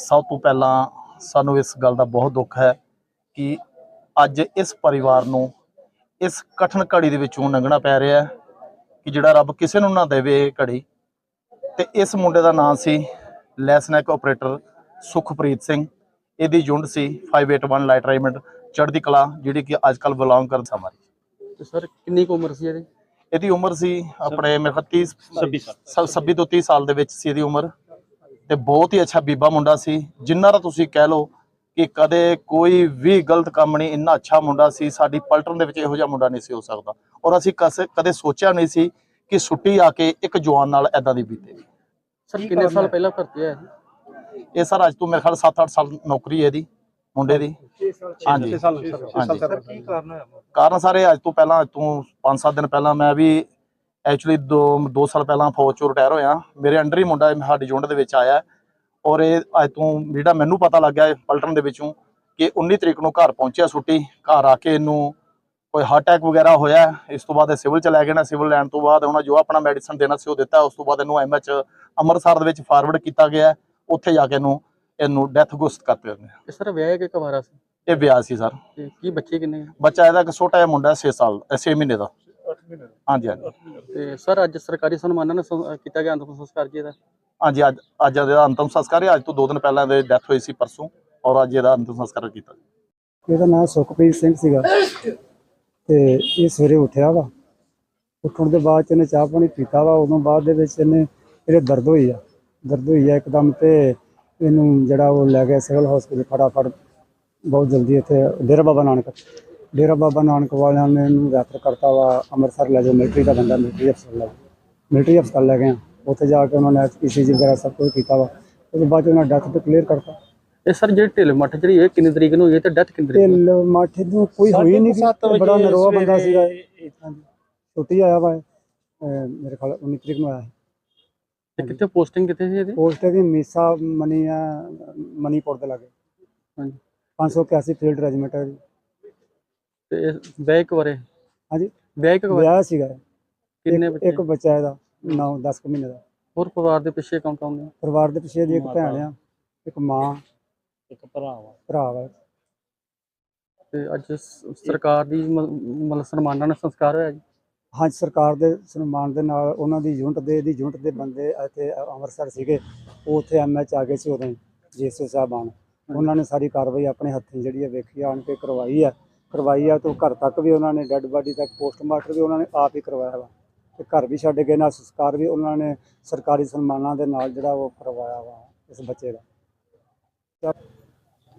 ਸਭ ਤੋਂ ਪਹਿਲਾਂ ਸਾਨੂੰ ਇਸ ਗੱਲ ਦਾ ਬਹੁਤ ਦੁੱਖ ਹੈ ਕਿ ਅੱਜ ਇਸ ਪਰਿਵਾਰ ਨੂੰ ਇਸ ਕਠਨ ਘੜੀ ਦੇ ਵਿੱਚੋਂ ਲੰਘਣਾ ਪੈ ਰਿਹਾ ਹੈ ਕਿ ਜਿਹੜਾ ਰੱਬ ਕਿਸੇ ਨੂੰ ਨਾ ਦੇਵੇ ਇਹ ਘੜੀ। ਤੇ ਇਸ ਮੁੰਡੇ ਦਾ ਨਾਮ ਸੀ lance naik operator Sukhpreet Singh. ਇਹਦੀ ਯੂਨਿਟ ਸੀ 581 ਲਾਈਟ ਰੇਮੰਡ ਚੜ੍ਹਦੀ ਕਲਾ ਜਿਹੜੀ ਕਿ ਅੱਜ ਕੱਲ ਬਿਲੋਂਗ ਕਰ ਸਮਾਰੀ ਤੇ ਸਰ ਕਿੰਨੀ ਕੁ ਉਮਰ ਸੀ ਇਹਦੀ? ਇਹਦੀ ਉਮਰ ਸੀ ਆਪਣੇ ਮੇਰੇ ਖਿਆਲ 30 26 26 ਤੋਂ 30 ਸਾਲ ਦੇ ਵਿੱਚ ਸੀ ਇਹਦੀ ਉਮਰ। ਤੇ ਬਹੁਤ ਹੀ ਅੱਛਾ ਬੀਬਾ ਮੁੰਡਾ ਸੀ ਜਿੰਨਾ ਦਾ ਤੁਸੀਂ ਕਹਿ ਲਓ ਕਿ ਕਦੇ ਕੋਈ ਵੀ ਗਲਤ ਕੰਮ ਨਹੀਂ ਇੰਨਾ ਅੱਛਾ ਮੁੰਡਾ ਸੀ ਸਾਡੀ ਪਲਟਨ ਦੇ ਵਿੱਚ ਇਹੋ ਜਿਹਾ ਮੁੰਡਾ ਨਹੀਂ ਸੀ ਹੋ ਸਕਦਾ ਔਰ ਅਸੀਂ ਕਦੇ ਸੋਚਿਆ ਨਹੀਂ ਸੀ ਕਿ ਛੁੱਟੀ ਆ ਕੇ ਇੱਕ ਜਵਾਨ ਨਾਲ ਐਦਾਂ ਦੀ ਬੀਤੇਗੀ ਸਰ ਕਿੰਨੇ ਸਾਲ ਪਹਿਲਾਂ ਭਰਤੀ ਹੋਇਆ ਇਹ ਸਰ ਅੱਜ ਤੋਂ ਮੇਰੇ ਖਿਆਲ 7-8 ਸਾਲ ਨੌਕਰੀ ਹੈ ਇਹਦੀ ਮੁੰਡੇ ਦੀ ਹਾਂਜੀ ਹਾਂਜੀ ਕੀ ਕਾਰਨ ਹੋਇਆ ਕਾਰਨ ਸਾਰੇ ਅੱਜ ਤੋਂ ਪਹਿਲਾਂ ਅੱਜ ਤੋਂ 5-7 ਦਿਨ ਪਹਿਲਾਂ ਮੈਂ ਵੀ ਐਕਚੁਅਲੀ 2 2 ਸਾਲ ਪਹਿਲਾਂ ਫੌਜ ਚੋਂ ਰਿਟਾਇਰ ਹੋਇਆ ਮੇਰੇ ਅੰਡਰ ਹੀ ਮੁੰਡਾ ਸਾਡੀ ਯੂਨਿਟ ਦੇ ਵਿੱਚ ਆਇਆ ਔਰ ਇਹ ਅੱਜ ਤੋਂ ਜਿਹੜਾ ਮੈਨੂੰ ਪਤਾ ਲੱਗਿਆ ਪਲਟਨ ਦੇ ਵਿੱਚੋਂ ਕਿ 19 ਤਰੀਕ ਨੂੰ ਘਰ ਪਹੁੰਚਿਆ ਛੁੱਟੀ ਘਰ ਆ ਕੇ ਇਹਨੂੰ ਕੋਈ ਹਾਰਟ ਅਟੈਕ ਵਗੈਰਾ ਹੋਇਆ। ਇਸ ਤੋਂ ਬਾਅਦ ਇਹ ਸਿਵਲ ਚ ਲੈ ਗਏ ਨਾ ਸਿਵਲ ਲੈਣ ਤੋਂ ਬਾਅਦ ਉਹਨਾਂ ਜੋ ਆਪਣਾ ਮੈਡੀਸਨ ਦੇਣਾ ਸੀ ਉਹ ਦਿੱਤਾ ਉਸ ਤੋਂ ਬਾਅਦ ਇਹਨੂੰ ਐਮਐਚ ਅੰਮ੍ਰਿਤਸਰ ਦੇ ਵਿੱਚ ਫਾਰਵਰਡ ਕੀਤਾ ਗਿਆ। ਉੱਥੇ ਜਾ ਕੇ ਇਹਨੂੰ ਇਹਨੂੰ ਡੈਥ ਗੁਸਤ ਕਰਤੇ ਉਹਨੇ ਤੇ ਸਰ ਵਿਆਹ ਕੇ ਕਵਾਰਾ ਸੀ ਇਹ ਵਿਆਹ ਸੀ ਸਰ ਕੀ ਬੱਚੇ ਕਿੰਨੇ? ਬੱਚਾ ਇਹਦਾ ਇੱਕ ਛੋਟਾ ਜਿਹਾ ਮੁੰਡਾ 6 ਸਾਲ 6 ਮਹੀਨੇ ਦਾ 8 ਮਹੀਨੇ ਹਾਂਜੀ ਹਾਂਜੀ। ਤੇ ਸਰ ਅੱਜ ਸਰਕਾਰੀ ਸਨਮਾਨਾਂ ਨਾਲ ਸੰ- ਕੀਤਾ ਗਿਆ ਅੰਤਿਮ ਸੰਸਕਾਰ ਜੀ ਦਾ? ਹਾਂਜੀ ਅੱਜ ਅੱਜ ਇਹਦਾ ਅੰਤਮ ਸੰਸਕਾਰ ਹੈ। ਅੱਜ ਤੋਂ 2 ਦਿਨ ਪਹਿਲਾਂ ਇਹਦੀ ਡੈਥ ਹੋਈ ਸੀ ਪਰਸੋਂ ਔਰ ਅੱਜ ਇਹਦਾ ਅੰਤਮ ਸੰਸਕਾਰ ਕੀਤਾ ਇਹਦਾ ਨਾਮ ਸੁਖਪ੍ਰੀਤ ਸਿੰਘ ਸੀਗਾ। ਤੇ ਇਹ ਸਵੇਰੇ ਉੱਠਿਆ ਵਾ। ਉੱਠਣ ਦੇ ਬਾਅਦ 'ਚ ਇਹਨੇ ਚਾਹ ਪਾਣੀ ਪੀਤਾ ਵਾ। ਉਦੋਂ ਬਾਅਦ ਦੇ ਵਿੱਚ ਇਹਨੇ ਇਹਦੇ ਦਰਦ ਹੋਈ ਆ। ਦਰਦ ਹੋਈ ਆ ਇੱਕਦਮ ਤੇ ਇਹਨੂੰ ਜਿਹੜਾ ਉਹ ਲੈ ਗਿਆ ਸਿਵਲ ਹਸਪੀਟਲ ਫਟਾਫਟ। ਬਹੁਤ ਜਲਦੀ ਇੱਥੇ ਡੇਰਾ ਬਾਬਾ ਨਾਨਕ। ਡੇਰਾ ਬਾਬਾ ਨਾਨਕ ਵਾਲਿਆਂ ਨੇ ਇਹਨੂੰ ਰੈਫਰ ਕਰਤਾ ਵਾ ਅੰਮ੍ਰਿਤਸਰ ਲੈ ਜਾਓ ਮਿਲਟਰੀ ਦਾ ਬੰਦਾ ਮਿਲਟਰੀ ਹਸਪਤਾਲ ਲੈ ਮਿਲਟਰੀ ਹਸਪਤਾਲ ਲੈ ਗਏ ਆ। ਉੱਥੇ ਜਾ ਕੇ ਉਹਨਾਂ ਨੇ ਈਸੀਜੀ ਵਗੈਰਾ ਸਭ ਕੁਝ ਕੀਤਾ ਵਾ। ਉਹਦੇ ਬਾਅਦ ਉਹਨਾਂ ਡੈਥ ਡਿਕਲੇਅਰ ਕਰਤਾ। ਇਹ ਸਰ ਜਿਹੜੀ ਢਿੱਲ ਮੱਠ ਜਿਹੜੀ ਇਹ ਕਿੰਨੀ ਤਰੀਕ ਨੂੰ ਹੋਈ? ਹੈ ਤੇ ਡੈਥ ਕਿੰਨੀ ਤਰੀਕ ਨੂੰ? ਢਿੱਲ ਮਾਠੇ ਨੂੰ ਕੋਈ ਹੋਈ ਨਹੀਂ ਸੀ ਬੜਾ ਨਰੋਆ ਬੰਦਾ ਸੀਗਾ ਇਹ। ਹਾਂਜੀ ਛੁੱਟੀ ਆਇਆ ਵਾ ਮੇਰੇ ਖਿਆਲ 19 ਤਰੀਕ ਨੂੰ ਆਇਆ ਤੇ ਕਿੱਥੇ ਪੋਸਟਿੰਗ ਕਿੱਥੇ ਸੀ ਇਹਦੀ? ਪੋਸਟ ਦੀ ਮੀਸਾ ਮਨੀ ਆ ਮਨੀਪੁਰ ਦੇ ਲਾਗੇ। ਹਾਂਜੀ। 581 ਫੀਲਡ ਰੈਜੀਮੈਂਟ ਹੈ ਜੀ। ਤੇ ਇਹ ਵਿਆਹ ਕਵਾਰੇ ਹਾਂਜੀ। ਵਿਆਹ ਕਵਾਰੇ ਵਿਆਹ ਸੀਗਾ ਕਿੰਨੇ ਇੱਕ- ਬੱਚੇ? ਇੱਕ ਬੱਚਾ ਇਹਦਾ 9 10 ਮਹੀਨੇ ਦਾ। ਹੋਰ ਪਰਿਵਾਰ ਦੇ ਪਿੱਛੇ ਕੌਣ ਕੌਣ ਨੇ? ਪਰਿਵਾਰ ਦੇ ਪਿੱਛੇ ਦੀ ਇੱਕ ਭੈਣ ਆ ਇੱਕ ਮਾਂ ਇੱਕ ਭਰਾ ਵਾ। ਭਰਾ ਵਾ। ਤੇ ਅੱਜ ਸ- ਸਰਕਾਰ ਦੀ ਮ- ਮਤਲਬ ਸਨਮਾਨਾਂ ਨਾਲ ਸੰਸਕਾਰ ਹੋਇਆ ਜੀ? ਹਾਂਜੀ ਸਰਕਾਰ ਦੇ ਸਨਮਾਨ ਦੇ ਨਾਲ ਉਹਨਾਂ ਦੀ ਯੂਨਿਟ ਦੇ ਦੀ ਯੂਨਿਟ ਦੇ ਬੰਦੇ ਇੱਥੇ ਅੰਮ੍ਰਿਤਸਰ ਸੀਗੇ। ਉਹ ਉੱਥੇ ਐਮਐਚ ਆ ਗਏ ਸੀ ਉਦੋਂ ਜੀਐਸਓ ਸਾਹਿਬਾਨ। ਉਹਨਾਂ ਨੇ ਸਾਰੀ ਕਾਰਵਾਈ ਆਪਣੇ ਹੱਥੀਂ ਜਿਹੜੀ ਹੈ ਵੇਖੀ ਆਣ ਕੇ ਕਰਵਾਈ ਆ। ਕਰਵਾਈ ਆ ਤੋਂ ਘਰ ਤੱਕ ਵੀ ਉਹਨਾਂ ਨੇ ਡੈੱਡ ਬਾਡੀ ਤੱਕ ਪੋਸਟਮਾਰਟਮ ਵੀ ਉਹਨਾਂ ਨੇ ਆਪ ਹੀ ਕਰਵਾਇਆ ਵਾ। ਤੇ ਘਰ ਵੀ ਛੱਡ ਗਏ ਨਾਲ ਸੰਸਕਾਰ ਵੀ ਉਹਨਾਂ ਨੇ ਸਰਕਾਰੀ ਸਨਮਾਨਾਂ ਦੇ ਨਾਲ ਜਿਹੜਾ ਉਹ ਕਰਵਾਇਆ ਵਾ ਇਸ ਬੱਚੇ ਦਾ।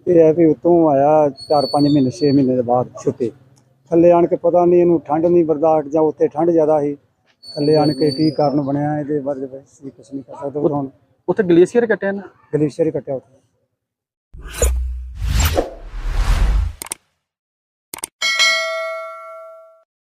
ਇਹ ਹੈ ਵੀ ਉਤੋਂ ਆਇਆ 4-5 ਮਹੀਨੇ 6 ਮਹੀਨੇ ਦੇ ਬਾਅਦ ਛੁੱਟੀ। ਥੱਲੇ ਆਣ ਕੇ ਪਤਾ ਨਹੀਂ ਇਹਨੂੰ ਠੰਡ ਨਹੀਂ ਬਰਦਾਸ਼ਤ ਜਾਂ ਉੱਥੇ ਠੰਡ ਜ਼ਿਆਦਾ ਸੀ। ਥੱਲੇ ਆਣ ਕੇ ਕੀ ਕਾਰਨ ਬਣਿਆ ਇਹਦੇ ਬਾਰੇ ਕੁਝ ਨਹੀਂ ਕਰ ਸਕਦੇ ਹੁਣ। ਉੱਥੇ ਗਲੇਸ਼ੀਅਰ ਕੱਟਿਆ ਨਾ? ਗਲੇਸ਼ੀਅਰ ਹੀ ਕੱਟਿਆ ਉੱਥੇ।